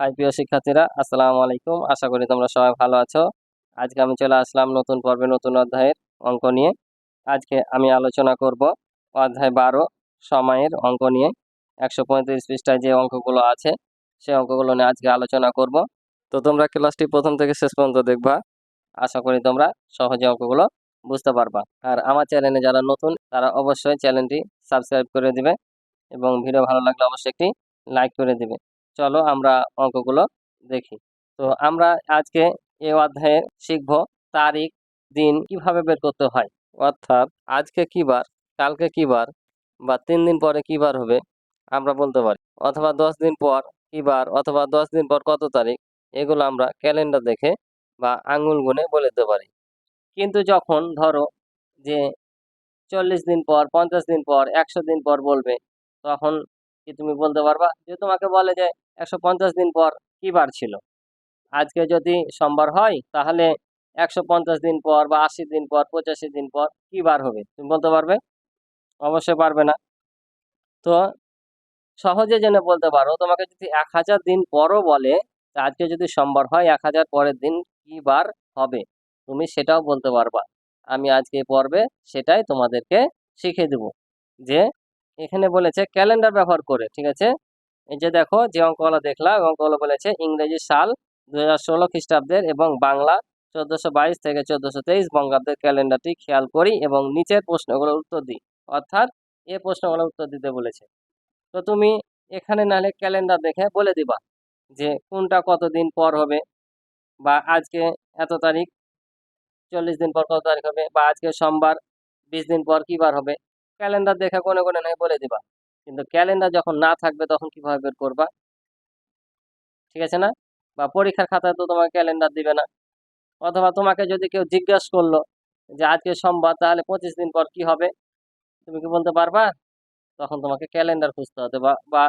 High প্রিয় শিক্ষার্থীরা, আসসালামু আলাইকুম। আশা করি তোমরা সবাই ভালো আছো। আজকে আমি চলে আসলাম নতুন পর্বে, নতুন অধ্যায়ের অঙ্ক নিয়ে। আজকে আমি আলোচনা করব অধ্যায় বারো, সময়ের অঙ্ক নিয়ে। একশো পঁয়ত্রিশ পৃষ্ঠায় যে অঙ্কগুলো আছে সেই অঙ্কগুলো নিয়ে আজকে আলোচনা করব। তো তোমরা ক্লাসটি প্রথম থেকে শেষ পর্যন্ত দেখবা। আশা করি তোমরা সহজে অঙ্কগুলো বুঝতে পারবা। আর আমার চ্যানেলে যারা নতুন, তারা অবশ্যই চ্যানেলটি সাবস্ক্রাইব করে দিবে এবং ভিডিও ভালো লাগলে অবশ্যই একটি লাইক করে দিবে। চলো আমরা অঙ্কগুলো দেখি। তো আমরা আজকে এই অধ্যায়ে শিখব তারিখ, দিন কীভাবে বের করতে হয়। অর্থাৎ আজকে কি বার, কালকে কি বার, বা তিন দিন পরে কি বার হবে, আমরা বলতে পারি। অথবা দশ দিন পর কি বার, অথবা দশ দিন পর কত তারিখ, এগুলো আমরা ক্যালেন্ডার দেখে বা আঙুল গুনে বলে দিতে পারি। কিন্তু যখন ধরো যে চল্লিশ দিন পর, পঞ্চাশ দিন পর, একশো দিন পর বলবে, তখন কি তুমি বলতে পারবা? যে তোমাকে বলে যে একশো পঞ্চাশ দিন পর কি বার ছিল? আজকে যদি সোমবার হয়, তাহলে একশো পঞ্চাশ দিন পর বা আশি দিন পর, পঁচাশি দিন পর কি বার হবে? তুমি বলতে পারবে? অবশ্যই পারবে না। তো সহজে জেনে বলতে পারো, তোমাকে যদি এক হাজার দিন পরও বলে আজকে যদি সোমবার হয়, এক হাজার পরের দিন কি বার হবে? তুমি সেটাও বলতে পারবা। আমি আজকে পর্বে সেটাই তোমাদেরকে শিখিয়ে দেব। যে এখানে বলেছে ক্যালেন্ডার ব্যবহার করে, ঠিক আছে? এই যে দেখো, যে অঙ্কগুলো দেখলাম, অঙ্কগুলো বলেছে ইংরেজি সাল দু হাজার ষোলো খ্রিস্টাব্দের এবং বাংলা চোদ্দশো বাইশ থেকে চোদ্দশো তেইশ বঙ্গাব্দের ক্যালেন্ডারটি খেয়াল করি এবং নিচের প্রশ্নগুলোর উত্তর দিই। অর্থাৎ এ প্রশ্নগুলোর উত্তর দিতে বলেছে। তো তুমি এখানে নাহলে ক্যালেন্ডার দেখে বলে দিবা যে কোনটা কতদিন পর হবে বা আজকে এত তারিখ, চল্লিশ দিন পর কত তারিখ হবে বা আজকে সোমবার, বিশ দিন পর কী বার হবে। ক্যালেন্ডার দেখে কোনে কোনে নয় বলে দিবা। কিন্তু ক্যালেন্ডার যখন না থাকবে তখন কীভাবে বের করবা? ঠিক আছে না? বা পরীক্ষার খাতায় তো তোমাকে ক্যালেন্ডার দিবে না। অথবা তোমাকে যদি কেউ জিজ্ঞেস করল যে আজকে সোমবার, তাহলে পঁচিশ দিন পর কি হবে? তুমি কি বলতে পারবা? তখন তোমাকে ক্যালেন্ডার খুঁজতে হবে বা বা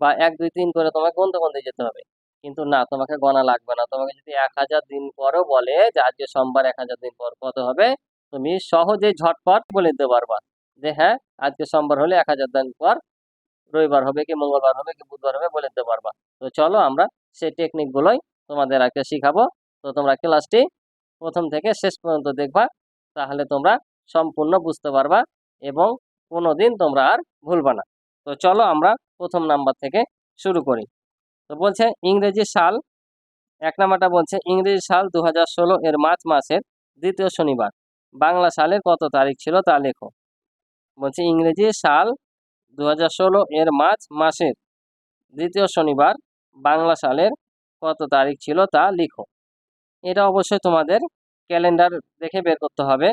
বা এক, দুই, তিন করে তোমাকে গুনতে গুনতে যেতে হবে। কিন্তু না, তোমাকে গণা লাগবে না। তোমাকে যদি এক হাজার দিন পরও বলে যে আজকে সোমবার এক হাজার দিন পর কত হবে? তুমি সহজেই ঝটপট বলে দিতে পারবা। যে হ্যাঁ আজকে সোমবার হলে এক হাজার দিন পর রবিবার হবে কি মঙ্গলবার হবে কি বুধবার হবে বলে দিতে পারবা। তো চলো আমরা সেই টেকনিকগুলোই তোমাদের আজকে শিখাবো। তো তোমরা ক্লাসটি প্রথম থেকে শেষ পর্যন্ত দেখবা, তাহলে তোমরা সম্পূর্ণ বুঝতে পারবা এবং কোনো দিন তোমরা আর ভুলবা না। তো চলো আমরা প্রথম নাম্বার থেকে শুরু করি। তো বলছে ইংরেজি সাল, এক নাম্বারটা বলছে ইংরেজি সাল দু হাজার ষোলো এর মার্চ মাসের দ্বিতীয় শনিবার। বাংলা সালের কত তারিখ ছিল তা লেখো। বলছে ইংরেজি সাল দু হাজার ষোলো এর মার্চ মাসের দ্বিতীয় শনিবার বাংলা সালের কত তারিখ ছিল তা লিখো। এটা অবশ্যই তোমাদের ক্যালেন্ডার দেখে বের করতে হবে।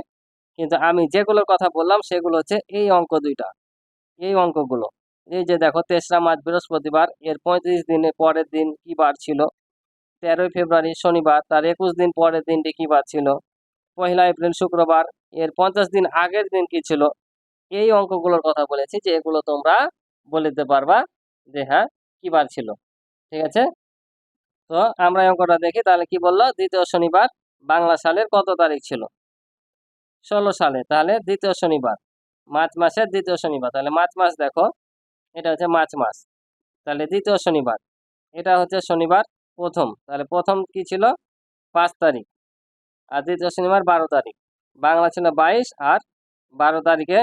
কিন্তু আমি যেগুলোর কথা বললাম সেগুলো হচ্ছে এই অঙ্ক দুইটা। এই অঙ্কগুলো। এই যে দেখো, তেসরা মার্চ বৃহস্পতিবার এর পঁয়ত্রিশ দিনের পরের দিন কি বার ছিল? তেরোই ফেব্রুয়ারি শনিবার, তার একুশ দিন পরের দিনটি কী বার ছিল? পয়লা এপ্রিল শুক্রবার এর পঞ্চাশ দিন আগের দিন কি ছিল? এই অঙ্কগুলোর কথা বলেছি যে এগুলো তোমরা বলে দিতে পারবা যে হ্যাঁ কি বার ছিল। ঠিক আছে? তো আমরা এই অঙ্কটা দেখি, তাহলে কি বলল? দ্বিতীয় শনিবার বাংলা সালের কত তারিখ ছিল? ষোলো সালে। তাহলে দ্বিতীয় শনিবার, মার্চ মাসের দ্বিতীয় শনিবার। তাহলে মার্চ মাস দেখো, এটা হচ্ছে মার্চ মাস। তাহলে দ্বিতীয় শনিবার, এটা হচ্ছে শনিবার প্রথম। তাহলে প্রথম কি ছিল? পাঁচ তারিখ। আর দ্বিতীয় শনিবার বারো তারিখ। বাংলা ছিল বাইশ আর বারো তারিখে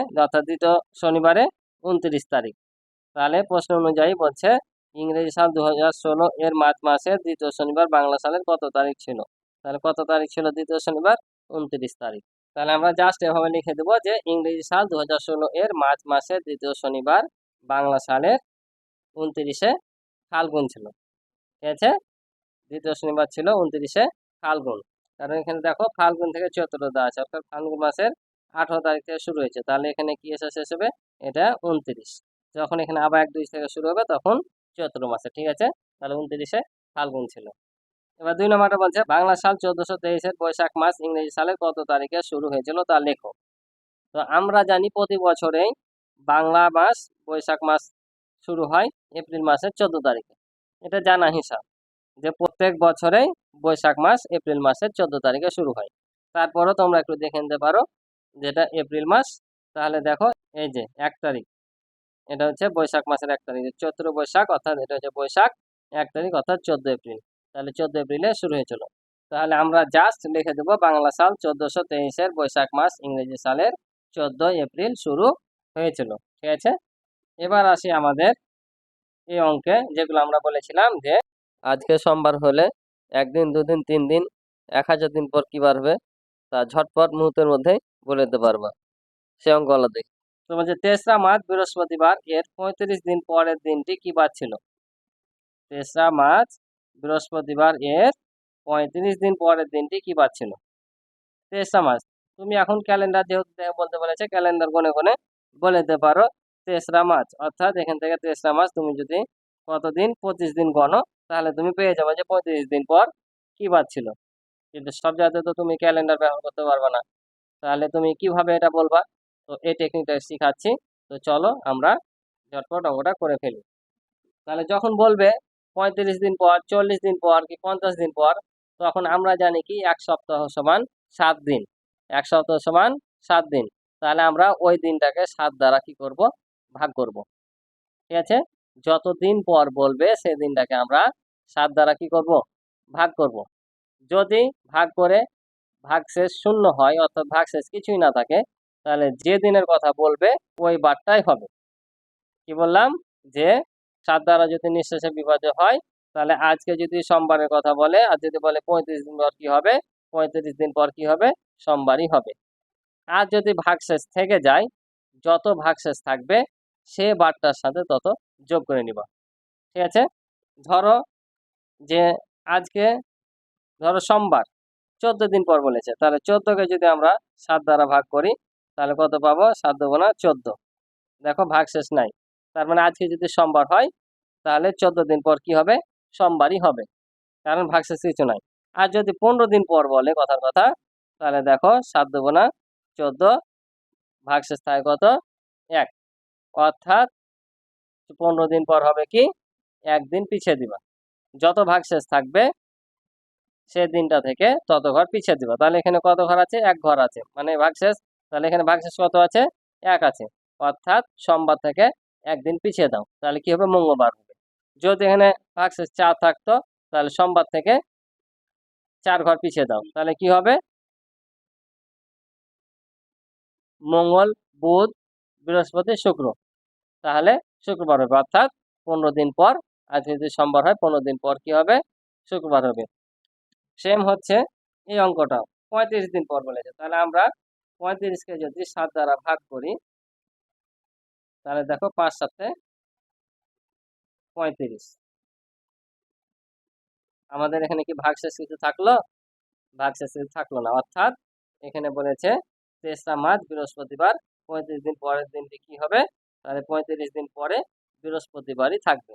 দ্বিতীয় শনিবারে উনত্রিশ তারিখ। তাহলে প্রশ্ন অনুযায়ী বলছে, ইংরেজি সাল দু হাজার ষোলো এর মার্চ মাসের দ্বিতীয় শনিবার বাংলা সালের কত তারিখ ছিল? তাহলে কত তারিখ ছিল দ্বিতীয় শনিবার? উনত্রিশ তারিখ। তাহলে আমরা জাস্ট এভাবে লিখে দেবো যে, ইংরেজি সাল দু হাজার ষোলো এর মার্চ মাসের দ্বিতীয় শনিবার বাংলা সালের উনত্রিশে ফাল্গুন ছিল। ঠিক আছে? দ্বিতীয় শনিবার ছিল উনত্রিশে ফাল্গুন। কারণ এখানে দেখো, ফাল্গুন থেকে চৈত্র দেওয়া আছে, অর্থাৎ ফাল্গুন মাসের আঠারো তারিখ থেকে শুরু হয়েছে। তাহলে এখানে কি এসে শেষ হবে? এটা উনত্রিশ। যখন এখানে আবার এক দুই থেকে শুরু হবে, তখন চৈত্র মাসে, ঠিক আছে? তাহলে উনত্রিশে ফাল্গুন ছিল। এবার দুই নম্বরটা বলছে, বাংলা সাল চোদ্দশো তেইশের বৈশাখ মাস ইংরেজি সালের কত তারিখে শুরু হয়েছিল তা লেখো। তো আমরা জানি প্রতি বছরেই বাংলা মাস, বৈশাখ মাস শুরু হয় এপ্রিল মাসের চোদ্দ তারিখে। এটা জানা হিসাব যে প্রত্যেক বছরেই বৈশাখ মাস এপ্রিল মাসের চোদ্দ তারিখে শুরু হয়। তারপরও তোমরা একটু দেখে নিতে পারো। যেটা এপ্রিল মাস, তাহলে দেখো এই যে এক তারিখ। এটা হচ্ছে বৈশাখ মাসের এক তারিখ। চৈত্র বৈশাখ অর্থাৎ এটা হচ্ছে বৈশাখ, এক তারিখ অর্থাৎ চোদ্দ এপ্রিল। তাহলে চোদ্দ এপ্রিলে শুরু হয়েছিল তাহলে আমরা জাস্ট লিখে দেবো বাংলা সাল চোদ্দশো তেইশের বৈশাখ মাস, ইংরেজি সালের চোদ্দই এপ্রিল শুরু হয়েছিল ঠিক আছে? এবার আসি আমাদের এই অঙ্কে, যেগুলো আমরা বলেছিলাম যে আজকে সোমবার হলে একদিন, দুদিন, তিন দিন, এক হাজার দিন পর কি বার হবে? তা ঝটপট মুহূর্তের মধ্যেই বলে দিতে পারবা। সে অঙ্কগুলো দেখি তোমার যে তেসরা মার্চ বৃহস্পতিবার, এর পঁয়ত্রিশ দিন পরের দিনটি কি বার ছিল? তেসরা মার্চ বৃহস্পতিবার, এর পঁয়ত্রিশ দিন পরের দিনটি কি বার ছিল? তেসরা মার্চ তুমি এখন ক্যালেন্ডার যেহেতু বলতে বলেছে ক্যালেন্ডার গনে গনে বলে দিতে পারো, তেসরা মার্চ অর্থাৎ এখান থেকে তেসরা মার্চ তুমি যদি কতদিন? পঁচিশ দিন গণো, তাহলে তুমি পেয়ে যাবে যে পঁয়ত্রিশ দিন পর কি বার ছিল। কিন্তু সব জায়গাতে তো তুমি ক্যালেন্ডার ব্যবহার করতে পারবে না। তাহলে তুমি কীভাবে এটা বলবা? তো এই টেকনিকটা শিখাচ্ছি। তো চলো আমরা ঝটপট অঙ্কটা করে ফেলি। তাহলে যখন বলবে পঁয়ত্রিশ দিন পর, চল্লিশ দিন পর কি পঞ্চাশ দিন পর, তখন আমরা জানি কি এক সপ্তাহ সমান সাত দিন। এক সপ্তাহ সমান সাত দিন। তাহলে আমরা ওই দিনটাকে সাত দ্বারা কি করব? ভাগ করব। ঠিক আছে? যত দিন পর বলবে সেই দিনটাকে আমরা সাত দ্বারা কি করব? ভাগ করব। যদি ভাগ করে ভাগশেষ শূন্য হয়, অর্থাৎ ভাগশেষ কিছুই না থাকে, তাহলে যে দিনের কথা বলবে, ওই বারটাই হবে। কি বললাম? যে সাত দ্বারা যদি নিঃশেষে বিভাজ্য হয়, তাহলে আজকে যদি সোমবারের কথা বলে, আর যদি বলে পঁয়ত্রিশ দিন পর কি হবে, পঁয়ত্রিশ দিন পর কি হবে, সোমবারই হবে। আর যদি ভাগশেষ থেকে যায়, যত ভাগশেষ থাকবে, সে বারটার সাথে তত যোগ করে নিবা। ঠিক আছে? ধরো যে আজকে, ধরো সোমবার চোদ্দ দিন পর বলেছে। তাহলে চোদ্দকে যদি আমরা সাত দ্বারা ভাগ করি, তাহলে কত পাবো? সাত না চোদ্দ। দেখো ভাগশেষ নাই। তার মানে আজকে যদি সোমবার হয়, তাহলে চোদ্দ দিন পর কি হবে? সোমবারই হবে। কারণ ভাগশেষ কিছু নাই। আর যদি পনেরো দিন পর বলে কথার কথা, তাহলে দেখো, সাত না চোদ্দ ভাগশেষ থাকে কত? এক। অর্থাৎ পনেরো দিন পর হবে কি? একদিন পিছিয়ে দিবা। যত ভাগশেষ থাকবে সে দিনটা থেকে তত ঘর পিছিয়ে দিবা। তাহলে এখানে কত ঘর আছে? এক ঘর আছে। মানে ভাগশেষ? তাহলে এখানে ভাগশেষ কত আছে? এক আছে। অর্থাৎ সোমবার থেকে একদিন পিছিয়ে দাও। তাহলে কি হবে? মঙ্গলবার হবে। যদি এখানে ভাগশেষ চার থাকতো, তাহলে সোমবার থেকে চার ঘর পিছিয়ে দাও। তাহলে কি হবে? মঙ্গল, বুধ, বৃহস্পতি, শুক্র। তাহলে শুক্রবার হবে। অর্থাৎ পনেরো দিন পর, আজকে যদি সোমবার হয়, পনেরো দিন পর কি হবে? শুক্রবার হবে। সেম হচ্ছে এই অঙ্কটা। পঁয়ত্রিশ দিন পর বলেছে। তাহলে আমরা পঁয়ত্রিশকে যদি সাত দ্বারা ভাগ করি, তাহলে দেখো পাঁচ সাথে পঁয়ত্রিশ। আমাদের এখানে কি ভাগশেষ কিছু থাকল? ভাগশেষ কিছু থাকল না। অর্থাৎ এখানে বলেছে তেসরা মার্চ বৃহস্পতিবার, পঁয়ত্রিশ দিন পরের দিনটি কি হবে? তাহলে পঁয়ত্রিশ দিন পরে বৃহস্পতিবারই থাকবে।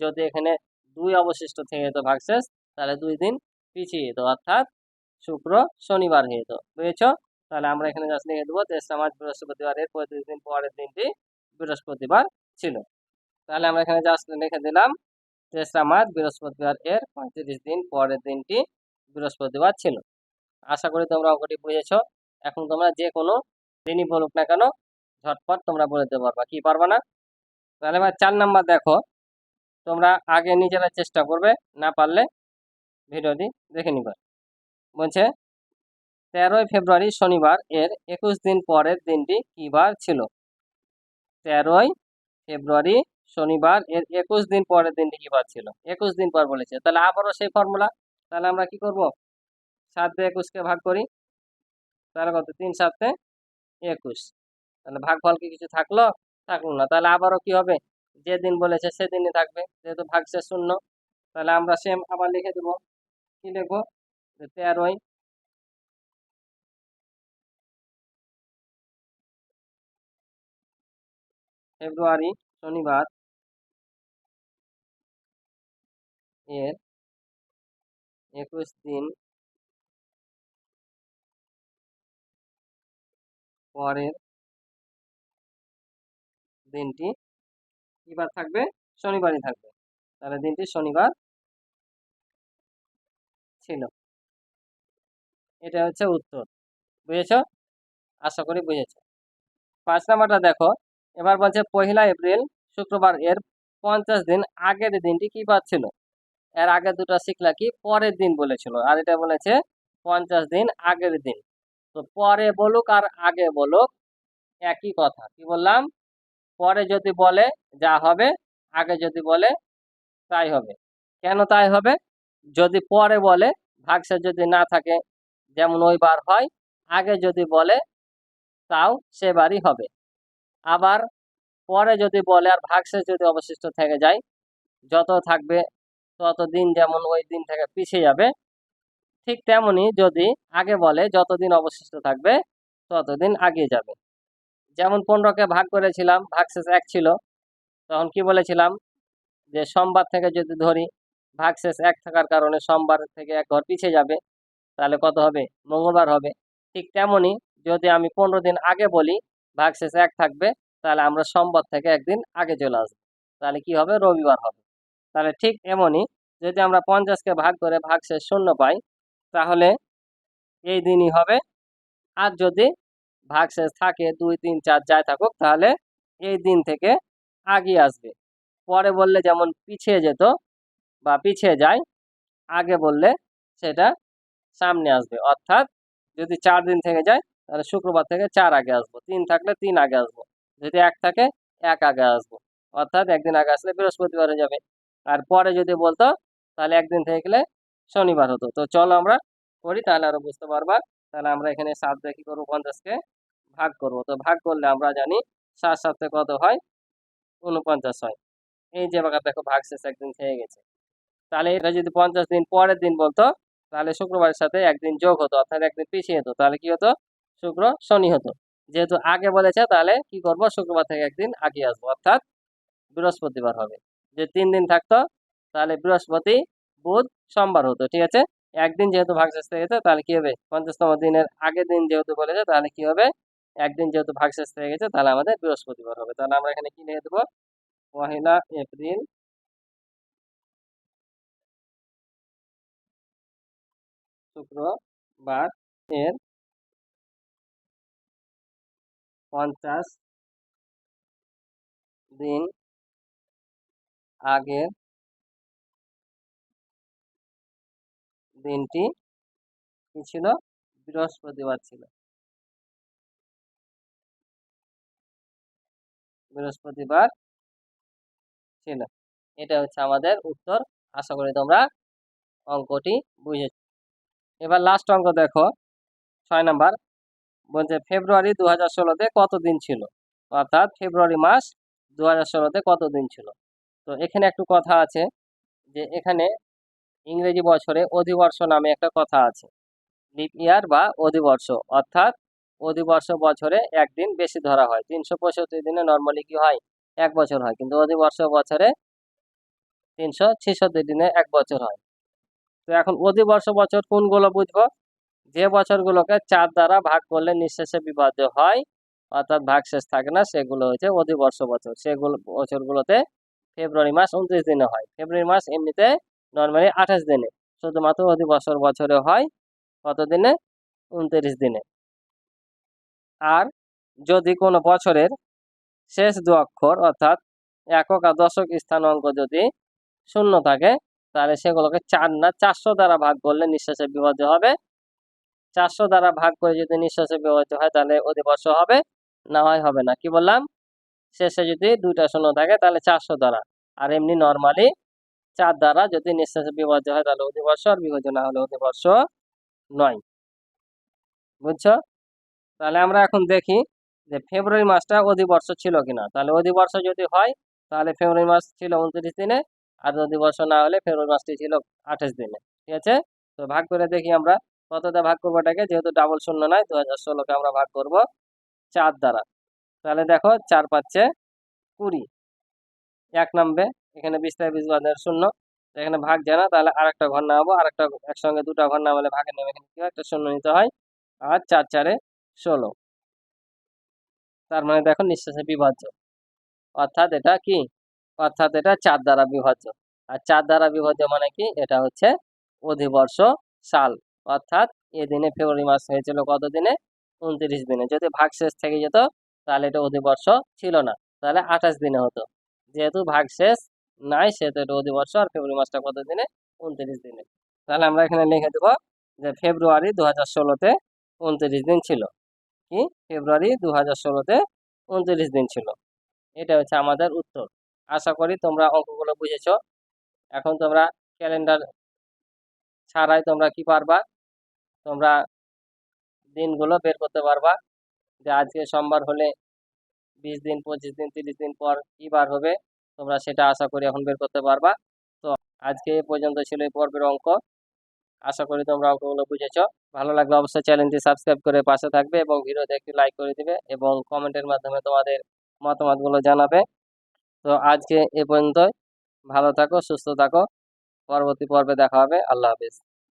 যদি এখানে দুই অবশিষ্ট থেকে যেত ভাগশেষ তাহলে দুই দিন পিছিয়ে যেত অর্থাৎ শুক্র শনিবার হয়ে যেত বুঝেছ? তাহলে আমরা এখানে জাস্ট লিখে দেবো তেসরা মার্চ বৃহস্পতিবার এর পঁয়ত্রিশ দিন, পরের দিনটি বৃহস্পতিবার ছিল। তাহলে আমরা এখানে জাস্ট লিখে দিলাম তেসরা মার্চ বৃহস্পতিবার এর পঁয়ত্রিশ দিন, পরের দিনটি বৃহস্পতিবার ছিল। আশা করি তোমরা অঙ্কটি বুঝেছ। এখন তোমরা যে কোনো দিনই বলুক না কেন, ঝটপট তোমরা বলে দিতে পারবা, কি পারবা না? তাহলে এবার চার নাম্বার দেখো, তোমরা আগে নিজেরা চেষ্টা করবে, না পারলে ভিডিওটি দেখে নিবা বলছে, তেরোই ফেব্রুয়ারি শনিবার এর একুশ দিন পরের দিনটি কি বার ছিল? তেরোই ফেব্রুয়ারি শনিবার এর একুশ দিন পরের দিনটি কি বার ছিল? একুশ দিন পর বলেছে। তাহলে আবারও সেই ফর্মুলা তাহলে আমরা কি করব? সাত দিয়ে একুশকে ভাগ করি, তাহলে কত? তিন সাতে একুশ। তাহলে ভাগফল কি কিছু থাকল? থাকল না। তাহলে আবারও কি হবে? যে দিন বলেছে সেদিনই থাকবে, যেহেতু ভাগশেষ শূন্য। তাহলে আমরা সেম আবার লিখে দেবো। কি লিখব তেরোই ফেব্রুয়ারি শনিবার এর একুশ দিন পরের দিনটি কিবার থাকবে? শনিবারই থাকবে। তাহলে দিনটি শনিবার ছিল। এটা হচ্ছে উত্তর, বুঝেছ? আশা করি বুঝেছ। পাঁচ নাম্বারটা দেখো, এবার বলছে পহিলা এপ্রিল, শুক্রবার এর পঞ্চাশ দিন আগের দিনটি কি ছিল এর আগে দুটো শিখলা কি? পরের দিন বলেছিল। আর এটা বলেছে পঞ্চাশ দিন আগের দিন। তো পরে বলুক আর আগে বলুক, একই কথা। কি বললাম? পরে যদি বলে যা হবে, আগে যদি বলে তাই হবে। কেন তাই হবে? যদি পরে বলে, ভাগশেষ যদি না থাকে, যেমন ওই বার হয়, আগে যদি বলে, তাও সেবারই হবে। আবার পরে যদি বলে, আর ভাগশেষ যদি অবশিষ্ট থেকে যায়, যত থাকবে, তত দিন যেমন ওই দিন থেকে পিছিয়ে যাবে, ঠিক তেমনি যদি আগে বলে যতদিন অবশিষ্ট থাকবে ততদিন আগিয়ে যাবে। যেমন পনেরোকে ভাগ করেছিলাম, ভাগশেষ এক ছিল, তখন কি বলেছিলাম? যে, সোমবার থেকে যদি ধরি ভাগশেষ এক থাকার কারণে সোমবার থেকে এক ঘর পিছিয়ে যাবে, তাহলে কত হবে? মঙ্গলবার হবে। ঠিক তেমনি যদি আমি পনেরো দিন আগে বলি ভাগশেষ এক থাকবে, তাহলে আমরা সোমবার থেকে একদিন আগে চলে আসব। তাহলে কি হবে? রবিবার হবে। তাহলে ঠিক এমনই যদি আমরা পঞ্চাশকে ভাগ করে ভাগশেষ শূন্য পাই, তাহলে এই দিনই হবে। আর যদি ভাগশেষ থাকে, দুই, তিন, চার, যাই থাকুক, তাহলে এই দিন থেকে আগিয়ে আসবে। পরে বললে যেমন পিছিয়ে যেত বা পিছিয়ে যায়, আগে বললে সেটা সামনে আসবে। অর্থাৎ যদি চার দিন থেকে যায়, তাহলে শুক্রবার থেকে চার আগে আসব, তিন থাকলে তিন আগে আসব, যদি এক থাকে এক আগে আসব। অর্থাৎ একদিন আগে আসলে বৃহস্পতিবার যাবে। আর পরে যদি বলতো, তাহলে একদিন থেকে শনিবার হতো। তো চলো আমরা করি তাহলে আরও বুঝতে পারবা। তাহলে আমরা এখানে সাত দিয়ে কি করব পঞ্চাশকে ভাগ করব। তো ভাগ করলে আমরা জানি সাত সাথে কত হয়? উনপঞ্চাশ হয়। এই যে বাঘা দেখো, ভাগ শেষ একদিন থেকে গেছে। তাহলে এটা যদি পঞ্চাশ দিন পরের দিন বলতো, তাহলে শুক্রবারের সাথে একদিন যোগ হতো, অর্থাৎ একদিন পিছিয়ে হতো, তাহলে কি হতো? শুক্র শনি হতো। যেহেতু আগে বলেছে, তাহলে কি করব? শুক্রবার থেকে একদিন আগে আসব, অর্থাৎ বৃহস্পতিবার হবে। যে তিন দিন থাকতো, তাহলে বৃহস্পতি, বুধ, সোমবার হতো, ঠিক আছে? একদিন যেহেতু ভাগশেষ থেকে গেছে, তাহলে কি হবে? পঞ্চাশতম দিনের আগের দিন যেহেতু বলেছে, তাহলে কি হবে? একদিন যেহেতু ভাগশেষ থেকে গেছে, তাহলে আমাদের বৃহস্পতিবার হবে। তাহলে আমরা এখানে কি লিখে দেবো? পহেলা এপ্রিল শুক্রবার এর পঞ্চাশ দিন আগের দিনটি কি ছিল? বৃহস্পতিবার ছিল। বৃহস্পতিবার ছিল। এটা হচ্ছে আমাদের উত্তর। আশা করি তোমরা অঙ্কটি বুঝেছ। এবার লাস্ট অঙ্ক দেখো। ছয় নাম্বার। বলছে, ফেব্রুয়ারি দু হাজার ষোলোতে কত দিন ছিল? অর্থাৎ ফেব্রুয়ারি মাস দু হাজার ষোলোতে কত দিন ছিল? তো এখানে একটু কথা আছে যে এখানে ইংরেজি বছরে অধিবর্ষ নামে একটা কথা আছে। লিপ ইয়ার বা অধিবর্ষ। অর্থাৎ অধিবর্ষ বছরে একদিন বেশি ধরা হয়। তিনশো পঁয়ষট্টি দিনে নর্মালি কি হয়? এক বছর হয়। কিন্তু অধিবর্ষ বছরে তিনশো ছেষট্টি দিনে এক বছর হয়। তো এখন অধিবর্ষ বছর কোনগুলো বুঝব? যে বছরগুলোকে চার দ্বারা ভাগ করলে নিঃশেষে বিভাজ্য হয়, অর্থাৎ ভাগশেষ থাকে না, সেগুলো হচ্ছে অধিবর্ষ বছর। সেগুলো বছরগুলোতে ফেব্রুয়ারি মাস উনত্রিশ দিনে হয়। ফেব্রুয়ারি মাস এমনিতে নর্মালি আঠাশ দিনে। শুধুমাত্র অধিবর্ষর বছরে হয় কত দিনে উনত্রিশ দিনে। আর যদি কোনো বছরের শেষ দু অক্ষর অর্থাৎ একক আর দশক স্থান অঙ্ক যদি শূন্য থাকে তাহলে সেগুলোকে চার না, চারশো দ্বারা ভাগ করলে নিঃশ্বাসে বিভাজ্য হবে। চারশো দ্বারা ভাগ করে যদি নিঃশ্বাসে বিভাজ্য হয়, তাহলে অধিবর্ষ হবে, না হয় হবে না। কি বললাম? শেষে যদি দুইটা শূন্য থাকে, তাহলে চারশো দ্বারা। আর এমনি নর্মালি চার দ্বারা যদি নিঃশ্বাসে বিভাজ্য হয়, তাহলে অধিবর্ষ, আর বিভাজ্য না হলে অধিবর্ষ নয়। বুঝছ? তাহলে আমরা এখন দেখি যে ফেব্রুয়ারি মাসটা অধিবর্ষ ছিল কিনা। তাহলে অধিবর্ষ যদি হয়, তাহলে ফেব্রুয়ারি মাস ছিল উনত্রিশ দিনে। আর অধিবর্ষ না হলে ফেব্রুয়ারি মাসটি ছিল আঠাশ দিনে, ঠিক আছে? তো ভাগ করে দেখি আমরা কতটা ভাগ করব এটাকে, যেহেতু ডাবল শূন্য নয় দু হাজার ষোলোকে আমরা ভাগ করব চার দ্বারা। তাহলে দেখো চার পাচ্ছে কুড়ি। এক নামবে, এখানে বিশ থেকে বিশ বাদের শূন্য। এখানে ভাগ যায় না, তাহলে আর একটা ঘর নামাবো আর একটা একসঙ্গে দুটা ঘর নামালে ভাগে নেমে এখানে কি একটা শূন্য নিতে হয়, আর চার চারে ষোলো। তার মানে দেখো নিঃশ্বাসে বিভাজ্য। অর্থাৎ এটা কি? অর্থাৎ এটা চার দ্বারা বিভাজ্য। আর চার দ্বারা বিভাজ্য মানে কি? এটা হচ্ছে অধিবর্ষ সাল। অর্থাৎ এদিনে ফেব্রুয়ারি মাস হয়েছিল কত দিনে? উনত্রিশ দিনে। যদি ভাগশেষ থেকে যেত, তাহলে এটা অধিবর্ষ ছিল না। তাহলে আঠাশ দিনে হতো। যেহেতু ভাগশেষ নাই, সেহেতু এটা অধিবর্ষ। আর ফেব্রুয়ারি মাসটা কত দিনে? উনত্রিশ দিনে। তাহলে আমরা এখানে লিখে দেবো যে ফেব্রুয়ারি দু হাজার ষোলোতে উনত্রিশ দিন ছিল। কি? ফেব্রুয়ারি দু হাজার ষোলোতে উনত্রিশ দিন ছিল। এটা হচ্ছে আমাদের উত্তর। আশা করি তোমরা অঙ্কগুলো বুঝেছ। এখন তোমরা ক্যালেন্ডার ছাড়াই তোমরা কি পারবা? তোমরা দিনগুলো বের করতে পারবা। যে আজকে সোমবার হলে বিশ দিন, পঁচিশ দিন, তিরিশ দিন পর কী বার হবে, তোমরা সেটা আশা করি এখন বের করতে পারবা। তো আজকে এ পর্যন্ত ছিল এই পর্বের অঙ্ক। আশা করি তোমরা অঙ্কগুলো বুঝেছ। ভালো লাগলে অবশ্যই চ্যানেলটি সাবস্ক্রাইব করে পাশে থাকবে এবং ভিডিওতে একটি লাইক করে দিবে এবং কমেন্টের মাধ্যমে তোমাদের মতামতগুলো জানাবে। তো আজকে এ পর্যন্ত ভালো থাকো সুস্থ থাকো। পরবর্তী পর্বে দেখা হবে। আল্লাহ হাফিজ।